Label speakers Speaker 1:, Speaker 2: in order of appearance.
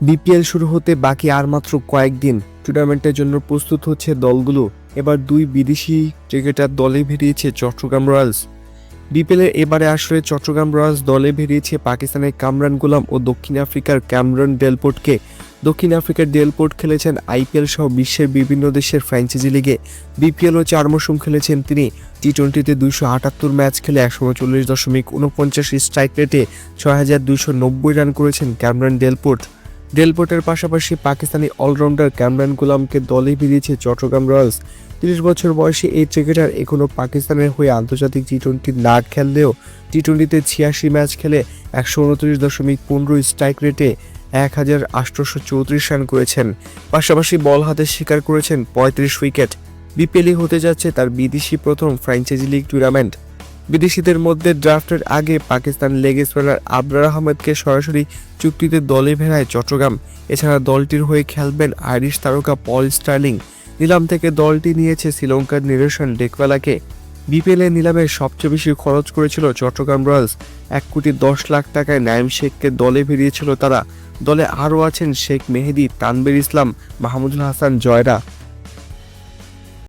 Speaker 1: BPL শুরু হতে বাকি আর মাত্র কয়েকদিন টুর্নামেন্টের জন্য প্রস্তুত হচ্ছে দলগুলো। এবার দুই বিদেশি ক্রিকেটার দলে বেরিয়েছে চট্টগ্রাম রয়্যালস। বিপিএলের এবারে আসলে চট্টগ্রাম রয়্যালস দলে বেরিয়েছে পাকিস্তানের কামরান গোলাম ও দক্ষিণ আফ্রিকার ক্যামরন ডেলপোর্টকে। দক্ষিণ আফ্রিকার ডেলপোর্ট খেলেছেন আইপিএল সহ বিশ্বের বিভিন্ন দেশের ফ্র্যাঞ্চাইজি লিগে। বিপিএল ও চার মৌসুম খেলেছেন তিনি। টি টোয়েন্টিতে দুইশো আটাত্তর ম্যাচ খেলে একশো চল্লিশ দশমিক উনপঞ্চাশ স্ট্রাইক রেটে ছয় হাজার দুইশো নব্বই রান করেছেন ক্যামরন ডেলপোর্ট। ডেলপোর্টের পাশাপাশি পাকিস্তানি অলরাউন্ডার ক্যামরান গুলামকে দলে বেরিয়েছে চট্টগ্রাম রয়্যালস। তিরিশ বছর বয়সী এই ক্রিকেটার এখনও পাকিস্তানের হয়ে আন্তর্জাতিক টি টোয়েন্টি না খেললেও টি টোয়েন্টিতে ছিয়াশি ম্যাচ খেলে একশো উনত্রিশ দশমিক পনেরো স্ট্রাইক রেটে এক হাজার আটশোশো চৌত্রিশ রান করেছেন। পাশাপাশি বল হাতে শিকার করেছেন পঁয়ত্রিশ উইকেট। বিপিএলই হতে যাচ্ছে তার বিদেশি প্রথম ফ্র্যাঞ্চাইজি লিগ টুর্নামেন্ট। বিদেশিদের মধ্যে ড্রাফটের আগে পাকিস্তান লেগ স্পিনার আবরার আহমেদকে সরাসরি চুক্তিতে দলে ভেড়ায় চট্টগ্রাম। এছাড়া দলটির হয়ে খেলবেন আইরিশ তারকা পল স্টার্লিং। নিলাম থেকে দলটি নিয়েছে শ্রীলঙ্কার নিরসন ডেকওয়ালাকে। বিপিএলের নিলামে সবচেয়ে বেশি খরচ করেছিল চট্টগ্রাম রয়্যালস। এক কোটি দশ লাখ টাকায় নাইম শেখকে দলে ভিড়িয়েছিল তারা। দলে আরও আছেন শেখ মেহেদি তানবির ইসলাম, মাহমুদুল হাসান, জয়রা।